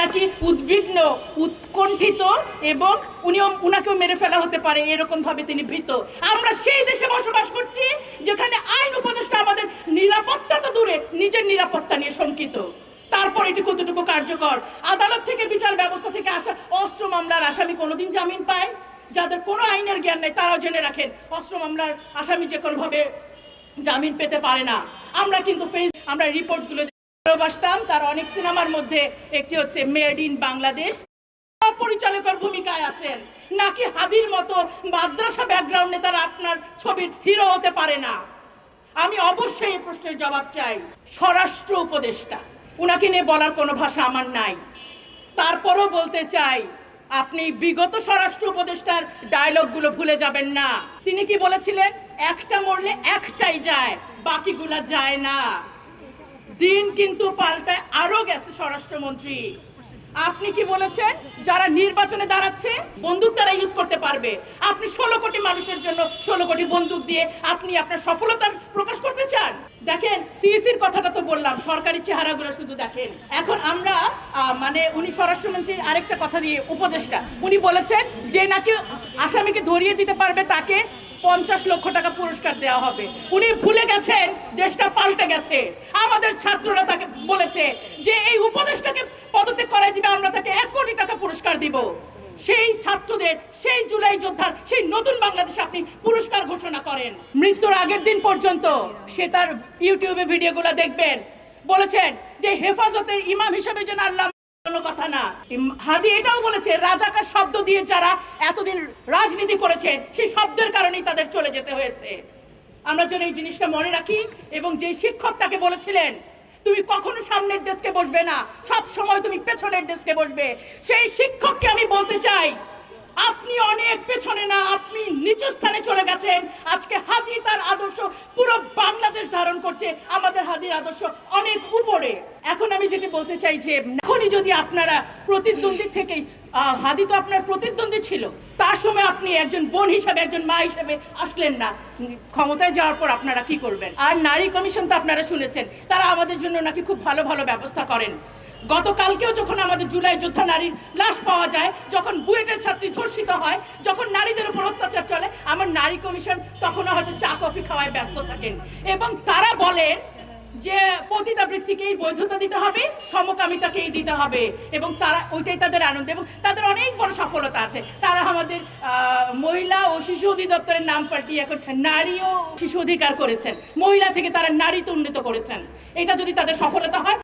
নাকি উদ্বিগ্ন, উৎকণ্ঠিত এবং উনিও, উনাকেও মেরে ফেলা হতে পারে এরকম ভাবে তিনি ভীত। আমরা সেই দেশে বসবাস করছি যেখানে আইন উপদেষ্টা আমাদের নিরাপত্তা তো দূরে, নিজের নিরাপত্তা নিয়ে শঙ্কিত। তারপর এটি কতটুকু কার্যকর? আদালত থেকে বিচার ব্যবস্থা থেকে আসা অস্ত্র মামলার আসামি কোনোদিন জামিন পায়? যাদের কোনো আইনের জ্ঞান নেই, তারাও জেনে রাখেন অস্ত্র মামলার আসামি যে কোনোভাবে জামিন পেতে পারে না। আমরা কিন্তু ফেস আমরা রিপোর্টগুলো ভালোবাসতাম, তার অনেক সিনেমার মধ্যে একটি হচ্ছে মেড ইন বাংলাদেশ পরিচালকের ভূমিকায় আছেন। নাকি হাদির মতো মাদ্রাসা ব্যাকগ্রাউন্ডে তারা আপনার ছবির হিরো হতে পারে না? আমি অবশ্যই এই প্রশ্নের জবাব চাই। স্বরাষ্ট্র উপদেষ্টা, উনাকে নিয়ে বলার কোনো ভাষা আমার নাই। তারপরও বলতে চাই, আপনি বিগত স্বরাষ্ট্র উপদেষ্টার ডায়লগগুলো ভুলে যাবেন না। তিনি কি বলেছিলেন? একটা মরলে একটাই যায়, বাকিগুলা যায় না। দিন কিন্তু পাল্টায় আরও গেছে স্বরাষ্ট্রমন্ত্রী। আপনি কি বলেছেন? যারা নির্বাচনে দাঁড়াচ্ছে, বন্দুক তারা ইউজ করতে পারবে। আপনি ষোলো কোটি মানুষের জন্য ষোলো কোটি বন্দুক দিয়ে আপনি আপনার সফলতার প্রকাশ করতে চান? দেখেন সিএসির কথাটা তো বললাম, সরকারি চেহারাগুলো শুধু দেখেন। এখন আমরা মানে উনি স্বরাষ্ট্রমন্ত্রীর আরেকটা কথা দিয়ে উপদেষ্টা, উনি বলেছেন যে নাকি আসামিকে ধরিয়ে দিতে পারবে তাকে পঞ্চাশ লক্ষ টাকা পুরস্কার দেওয়া হবে। উনি ভুলে গেছেন, দেশটা পাল্টে গেছে। আমাদের ছাত্ররা তাকে বলেছে যে এই উপদেশটাকে পদত্যাগ করাই দিবে, আমরা তাকে এক কোটি টাকা পুরস্কার দিব। সেই ছাত্রদের, সেই জুলাই যোদ্ধার, সেই নতুন বাংলাদেশে আপনি পুরস্কার ঘোষণা করেন। মৃত্যুর আগের দিন পর্যন্ত সে তার ইউটিউবে ভিডিওগুলো দেখবেন। বলেছেন যে হেফাজতের ইমাম হিসেবে যেন আল্লাহ কোনো কথা না। হাদি এটাও বলেছে, রাজাকার শব্দ দিয়ে যারা এতদিন রাজনীতি করেছেন সেই শব্দের কারণেই তাদের চলে যেতে হয়েছে। আমরা যেন এই জিনিসটা মনে রাখি এবং শিক্ষক তাকে বলেছিলেন, তুমি কখনো সামনের ডেস্কে বসবে না, সব সময় তুমি পেছনের ডেস্কে বসবে। সেই শিক্ষককে আমি বলতে চাই, আপনি অনেক পেছনে না, আপনি নিচু স্থানে চলে গেছেন। আজকে হাদি তার আদর্শ পুরো বাংলাদেশ ধারণ করছে আমাদের হাদির আদর্শ অনেক উপরে। এখন আমি যেটি বলতে চাই যে, এখনই যদি আপনারা প্রতিদ্বন্দ্বী থেকেই হাদি তো আপনার প্রতিদ্বন্দ্বী ছিল, তার সময় আপনি একজন বোন হিসাবে, একজন মা হিসাবে আসলেন না। ক্ষমতায় যাওয়ার পর আপনারা কি করবেন? আর নারী কমিশন তো আপনারা শুনেছেন, তারা আমাদের জন্য নাকি খুব ভালো ভালো ব্যবস্থা করেন। গতকালকেও যখন আমাদের জুলাই যোদ্ধা নারীর লাশ পাওয়া যায়, যখন বুয়েটের ছাত্রী ধর্ষিত হয়, যখন নারীদের উপর অত্যাচার চলে, আমার নারী কমিশন তখনও হয়তো চা, কফি খাওয়ায় ব্যস্ত থাকেন। এবং তারা বলেন যে পতিতাবৃত্তিকেই বৈধতা দিতে হবে, সমকামিতাকেই দিতে হবে। এবং তারা, ওইটাই তাদের আনন্দ। এবং তাদের অনেক বড় সফলতা আছে। তারা আমাদের মহিলা ও শিশু অধিদপ্তরের নাম পাল্টিয়ে এখন নারী ও শিশু অধিকার করেছেন। মহিলা থেকে তারা নারীতে উন্নীত করেছেন। এটা যদি তাদের সফলতা হয়